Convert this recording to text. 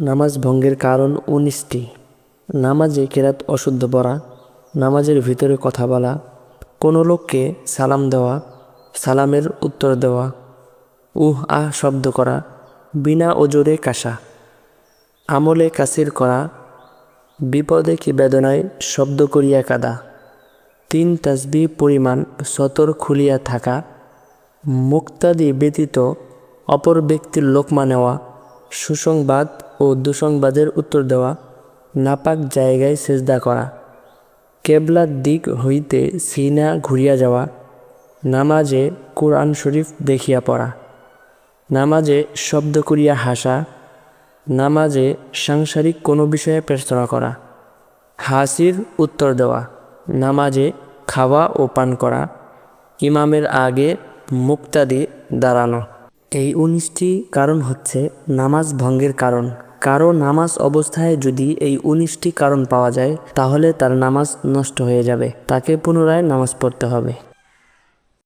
নামাজ ভঙ্গের কারণ উনিশটি। নামাজে কেরাত অশুদ্ধ পড়া, নামাজের ভিতরে কথা বলা, কোনো লোককে সালাম দেওয়া, সালামের উত্তর দেওয়া, উহ, আহ, শব্দ করা, বিনা ওজোরে কাশা, আমলে কাসির করা, বিপদে কি বেদনায় শব্দ করিয়া কাদা, তিন তাসবি পরিমাণ সতর খুলিয়া থাকা, মুক্তাদি ব্যতীত অপর ব্যক্তির লোকমা নেওয়া সুসংবাদ ও দুসংবাদের উত্তর দেওয়া, নাপাক জায়গায় সেজদা করা। কেবলার দিক হইতে সিনা ঘুরিয়া যাওয়া, নামাজে কোরআন শরীফ দেখিয়া পড়া। নামাজে শব্দ করিয়া হাসা, নামাজে সাংসারিক কোনো বিষয়ে প্রার্থনা করা। হাসির উত্তর দেওয়া, নামাজে খাওয়া ও পান করা, ইমামের আগে মুক্তাদি দাঁড়ানো। এই উনিশটি কারণ হচ্ছে নামাজ ভঙ্গের কারণ। কারও নামাজ অবস্থায় যদি এই উনিশটি কারণ পাওয়া যায়, তাহলে তার নামাজ নষ্ট হয়ে যাবে। তাকে পুনরায় নামাজ পড়তে হবে।